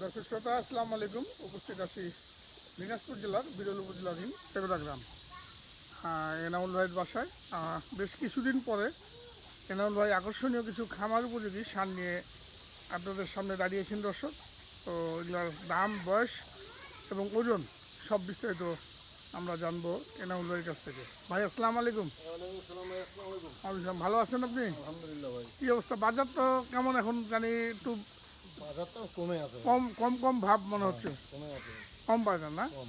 দর্শক শ্রোতা আসসালামু আলাইকুম। উপস্থিত আছি দিনাজপুর জেলার বিরল উপজেলাধীন পেগোদা গ্রাম। এনামুল ভাইয়ের বাসায়। বেশ কিছুদিন পরে এনামুল ভাই আকর্ষণীয় কিছু খামার উপযোগী সার নিয়ে আপনাদের সামনে দাঁড়িয়েছেন দর্শক। তো এগুলোর দাম বয়স এবং ওজন সব বিস্তারিত আমরা জানব এনামুল ভাইয়ের কাছ থেকে। ভাই আসসালামু আলাইকুম। ভালো আছেন আপনি? আলহামদুলিল্লাহ ভাই। কি অবস্থা? বাজার তো কেমন এখন? জানি একটু বাজারটা কমে আছে। কম কম কম ভাব মনে হচ্ছে। কমে আছে। কম বাজার না? কম।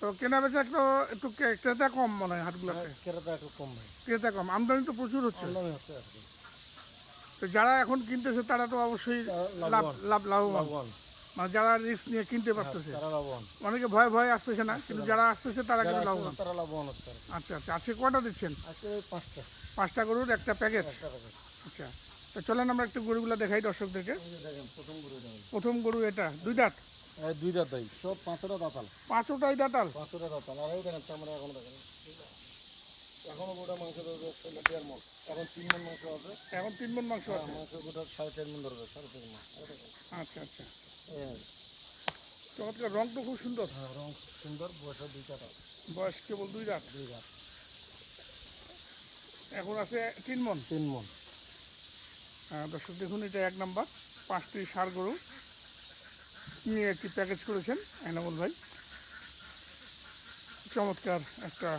তো কেনা বেচা একটু একটু ক্রেতা কম মনে হয় হাটগুলোতে? কেরাটা একটু কম ভাই। ক্রেতা কম। আমদানি তো প্রচুর হচ্ছে। আমদানি হচ্ছে আর কি। তো যারা এখন কিনতেছে তারা তো অবশ্যই লাভ লাভ লাভবান। মানে যারা রিস্ক নিয়ে কিনতে পারতেছে। অনেকে ভয় ভয় আসতেছে না কিন্তু যারা আসতেছে তারা কিন্তু লাভবান। তারা। আচ্ছা আচ্ছা। আজকে কটা দিচ্ছেন? আজকে পাঁচটা। পাঁচটা গরুর একটা প্যাকেট? আচ্ছা। তো চলেন আমরা একটু গরুগুলো দেখাই দর্শকদেরকে। প্রথম গরু দেখেন প্রথম গরু এটা। দুই দাঁত? দুই দাঁত ভাই। সব পাঁচটা দাঁতাল। পাঁচটাই দাঁতাল? পাঁচটা দাঁতাল। আর এই দেখেন চামড়া এখনও দেখেন। এখনও গোটা মাংস দেড় মন এখন তিন মন মাংস আছে। এখন তিন মন মাংস হ্যাঁ, আছে? মাংস গোটা সাড়ে চার মন ধরবে সাড়ে চার মন। আচ্ছা আচ্ছা। চমৎকার। রংটা খুব সুন্দর। হ্যাঁ, রং সুন্দর। বয়সের দুইটা দাঁত। বয়স কেবল দুই দাঁত? দুই দাঁত। এখন আছে তিন মন তিন মন দর্শক দেখুন এটা এক নাম্বার। পাঁচটি সার গরু নিয়ে একটি প্যাকেজ করেছেন এনামুল ভাই। চমৎকার একটা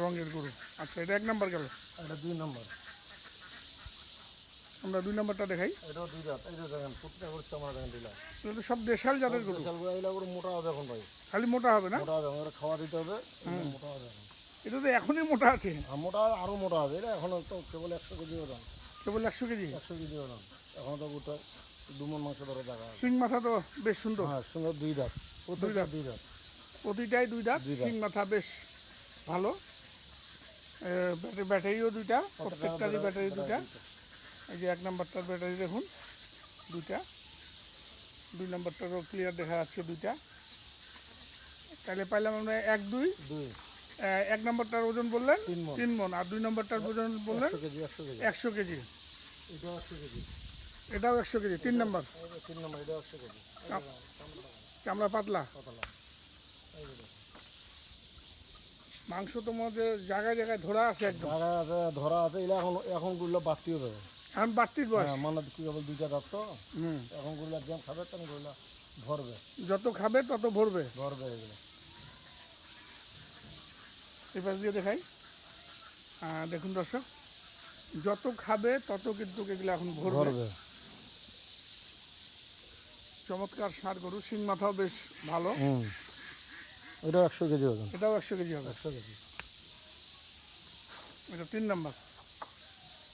রঙের গরু। আচ্ছা এটা এক নাম্বার গেল? এটা দুই নম্বর। আমরা দুই নাম্বারটা দেখাই। এটাও দুই এই যে দেখেন প্রত্যেক করে চামড়া দেখেন দিলা তো সব দেশাল জাতের গরু। বিশাল এগুলো করে মোটা হবে এখন ভাই। খালি মোটা হবে না? মোটা হবে ওরা খাওয়া দিতে হবে এগুলো মোটা হবে এটা তো এখনই মোটা আছে। মোটা আরও মোটা হবে এটা এখন তো কেবল একশো কেজি ওজন। কেবল একশো কেজি? একশো কেজি ওজন এখন তো গোটা দুমন মাংস ধরে দেখা শিং মাথা তো বেশ সুন্দর। হ্যাঁ সুন্দর দুই দাঁত। দুই দাঁত। প্রতিটাই দুই দাঁত। দুই দাঁত। শিং মাথা বেশ ভালো। ব্যাটারি- ব্যাটারিও দুইটা প্রত্যেকটারই ব্যাটারি দুইটা। এই যে এক নাম্বারটার ব্যাটারি দেখুন দুইটা। দুই নাম্বারটারও ক্লিয়ার দেখা যাচ্ছে দুইটা। তাহলে পাইলাম আমরা এক দুই। দুই। এক নাম্বারটার ওজন বললেন? তিন মন আর দুই নাম্বারটার ওজন বললেন? একশো কেজি। এটাও একশো কেজি। এটাও একশো কেজি তিন নাম্বার। যে তিন নম্বর এটাও একশো কেজি। চামড়া পাতলা। পাতলা যে মাংস তো মধ্যে জায়গায় জায়গায় ধরা আছে একদম। জায়গা আছে ধরা আছে এগুলো এখন এখনগুলো বাড়তি হবে এখন বাড়তির বয়স। হ্যাঁ মানে কি হবে দুইটা দাঁত তো? হুম। এখনগুলো যেমন খাবে তেমনগুলো ভরবে। যত খাবে তত ভরবে। ভরবে এগুলো এবার দিয়ে দেখাই। দেখুন দর্শক। যত খাবে তত কিন্তু এগুলো এখন ভরবে। চমৎকার সার গরু শিং মাথাও বেশ ভালো। এটাও একশো কেজি ওজন এটাও একশো কেজি হবে। একশো কেজি। এটা তিন নাম্বার।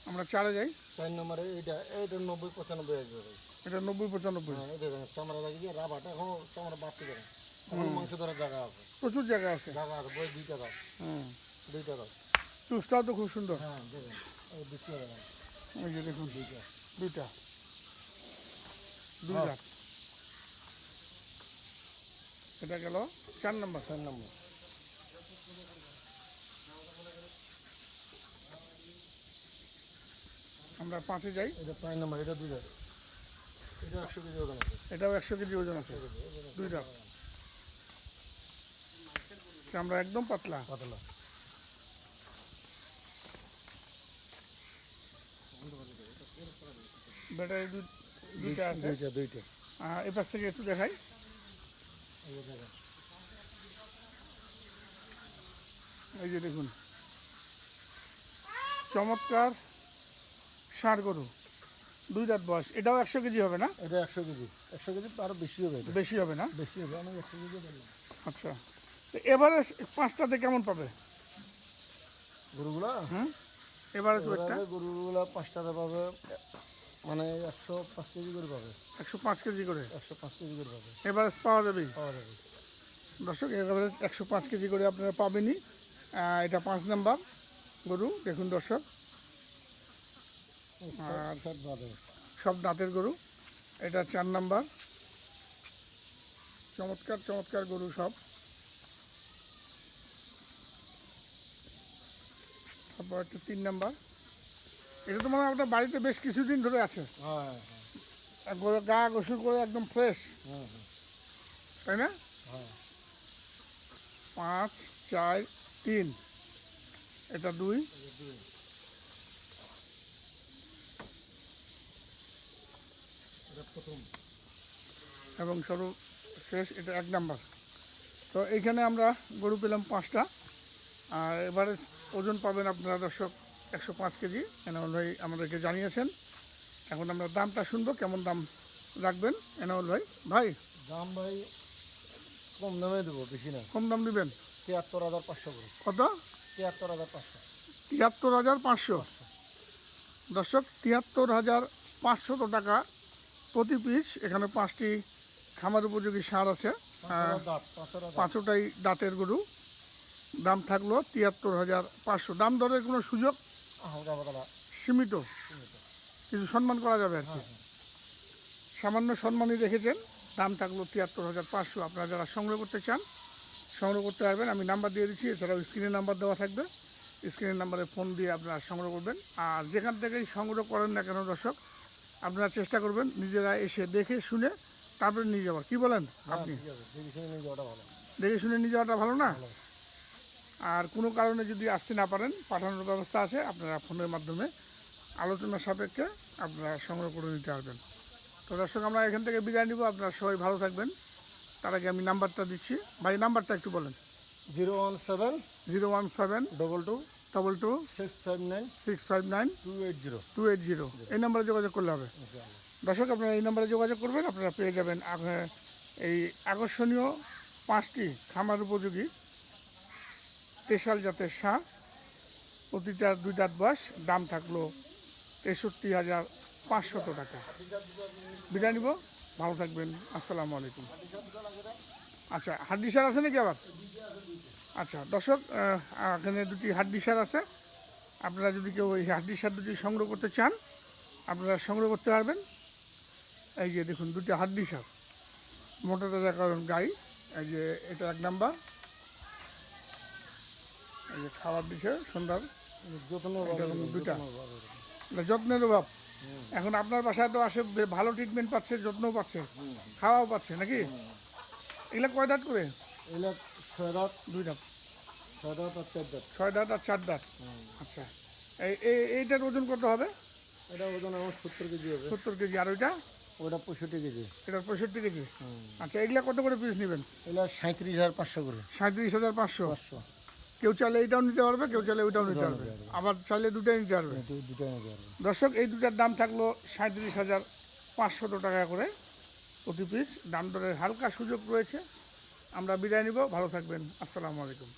আমরা চারে যাই। চার নম্বরে এইটা এইটা নব্বই পঁচানব্বই আসবে এটা নব্বই পঁচানব্বই। হ্যাঁ এটা চামড়া লাগিয়ে রাবাটা এখনও চামড়া বাড়তি দেখেন। এখন মাংস ধরার জায়গা আছে। প্রচুর জায়গা আছে। জায়গা আছে বই দুইটা দাঁত হুম। দুইটা দাঁত চুষটাও তো খুব সুন্দর। হ্যাঁ দেখেন। এই যে দেখুন দুইটা দুই। লাখ। এটা গেল চার নাম্বার চার নম্বর। আমরা পাঁচে যাই। এটা পাঁচ নম্বর এটা দুই দাঁত এটা একশো কেজি ওজন আছে। এটাও একশো কেজি ওজন আছে। দুইটা আমরা একদম পাতলা। পাতলা। ব্যাটারি দুই দুইটা আছে। দুইটা দুইটা। আহ, এ পাশ থেকে একটু দেখাই। এই যে দেখেন। চমৎকার ষাঁড় গরু। দুই দাঁত বয়স। এটাও একশো কেজি হবে না? এটা একশো কেজি। একশো কেজি আরও বেশি হবে বেশি হবে না? বেশি হবে আমি একশো কেজি আচ্ছা। তো এবারে পাঁচটাতে কেমন পাবে? গরুগুলা? হুম? এবারে তো একটা এবারে গরুগুলা পাঁচটাতে পাবে মানে একশো পাঁচ কেজি করে পাবে। একশো পাঁচ কেজি করে? একশো পাঁচ কেজি করে পাবে। এবারে পাওয়া যাবেই পাওয়া যাবে। দর্শক এবারে একশো পাঁচ কেজি করে আপনারা পাবেনই। এটা পাঁচ নাম্বার গরু দেখুন দর্শক। আর সব দাঁতের। গরু এটা চার নাম্বার। চমৎকার চমৎকার গরু সব। তারপর একটা তিন নাম্বার। এটা তো মানে আপনার বাড়িতে বেশ কিছুদিন ধরে আছে। হ্যাঁ হ্যাঁ। গা গোসল করে একদম ফ্রেশ হ্যাঁ হ্যাঁ। তাই না? পাঁচ চার তিন। এটা দুই। এবং যে শেষ এটা এক নাম্বার। তো এইখানে আমরা গরু পেলাম পাঁচটা। আর এবারে ওজন পাবেন আপনারা দর্শক একশো পাঁচ কেজি এনামুল ভাই আমাদেরকে জানিয়েছেন। এখন আমরা দামটা শুনব কেমন দাম রাখবেন এনামুল ভাই? ভাই? দাম ভাই কম দামে দেবো বেশি না। কম দাম দিবেন? তিয়াত্তর হাজার পাঁচশো করে। কত? তিয়াত্তর হাজার পাঁচশো। তিয়াত্তর হাজার পাঁচশো। দর্শক তিয়াত্তর হাজার পাঁচশত টাকা প্রতি পিস। এখানে পাঁচটি খামার উপযোগী সার আছে। পাঁচটাই দাঁতের গরু। দাম থাকল তিয়াত্তর হাজার পাঁচশো। দাম দরের কোনো সুযোগ হালকা পাতলা সীমিত। কিছু সম্মান করা যাবে আর কি। হ্যাঁ, হ্যাঁ। সামান্য সম্মানই রেখেছেন। দাম থাকল তিয়াত্তর হাজার পাঁচশো। আপনারা যারা সংগ্রহ করতে চান সংগ্রহ করতে পারবেন। আমি নাম্বার দিয়ে দিচ্ছি এছাড়াও স্ক্রিনে নাম্বার দেওয়া থাকবে। স্ক্রিনের নাম্বারে ফোন দিয়ে আপনারা সংগ্রহ করবেন। আর যেখান থেকেই সংগ্রহ করেন না কেন দর্শক আপনারা চেষ্টা করবেন নিজেরা এসে দেখে শুনে তারপরে নিয়ে যাওয়ার। কি বলেন হ্যাঁ, আপনি? দেখে শুনে নিয়ে যাওয়াটা ভালো। না। আর কোনো কারণে যদি আসতে না পারেন পাঠানোর ব্যবস্থা আছে আপনারা ফোনের মাধ্যমে আলোচনা সাপেক্ষে আপনারা সংগ্রহ করে নিতে পারবেন। তো দর্শক আমরা এখান থেকে বিদায় নিব। আপনারা সবাই ভালো থাকবেন। তার আগে আমি নাম্বারটা দিচ্ছি। ভাই নাম্বারটা একটু বলেন। Zero one seven zero one seven double two double two six five nine six five nine two eight zero. Two eight zero. এই নাম্বারে যোগাযোগ করলে হবে। দর্শক আপনারা এই নাম্বারে যোগাযোগ করবেন। আপনারা পেয়ে যাবেন এই আকর্ষণীয় পাঁচটি খামার উপযোগী স্পেশাল জাতের সার প্রতিটা দুই দাঁত বয়স, দাম থাকল তেষট্টি হাজার পাঁচশত টাকা। বিদায় নিব, ভালো থাকবেন, আসসালামু আলাইকুম। আচ্ছা হাড্ডি সার আছে নাকি আবার? আচ্ছা দর্শক এখানে দুটি হাড্ডি সার আছে। আপনারা যদি কেউ এই হাড্ডি সার দুটি সংগ্রহ করতে চান, আপনারা সংগ্রহ করতে পারবেন। এই যে দেখুন, দুটি হাড্ডি সার। মোটা তাজা কারণ গাই, এই যে এটা এক নাম্বার। এই যে দুইটা? যত্ন ভালো। এটা যত্নের অভাব। এখন আপনার বাসায় তো আসে ভালো ট্রিটমেন্ট পাচ্ছে যত্নও পাচ্ছে খাওয়াও পাচ্ছে নাকি? এগুলো কয় দাঁত করে? এগুলা ছয় দাঁত। দুই দাঁত। ছয় দাঁত আর চার দাঁত। ছয় দাঁত আর চার দাঁত। আচ্ছা। এই এই- এইটার ওজন কত হবে? এটা ওজন আমার সত্তর কেজি হবে। সত্তর কেজি। আর ওইটা? ওটা পঁয়ষট্টি কেজি। এটার পঁয়ষট্টি কেজি। আচ্ছা এগুলা কত করে পিস নেবেন? এগুলা সাঁত্রিশ হাজার পাঁচশো করে। সাঁত্রিশ হাজার পাঁচশো। পাঁচশো। কেউ চাইলে এইটাও নিতে পারবে কেউ চাইলে ওইটাও নিতে পারবে। আবার চাইলে দুটাই নিতে পারবে। দুটো দুটো নিতে পারবে। দর্শক এই দুটার দাম থাকল সাঁত্রিশ হাজার পাঁচশত টাকা করে প্রতি পিস। দাম দরের হালকা সুযোগ রয়েছে। আমরা বিদায় নিব। ভালো থাকবেন। আসসালামু আলাইকুম।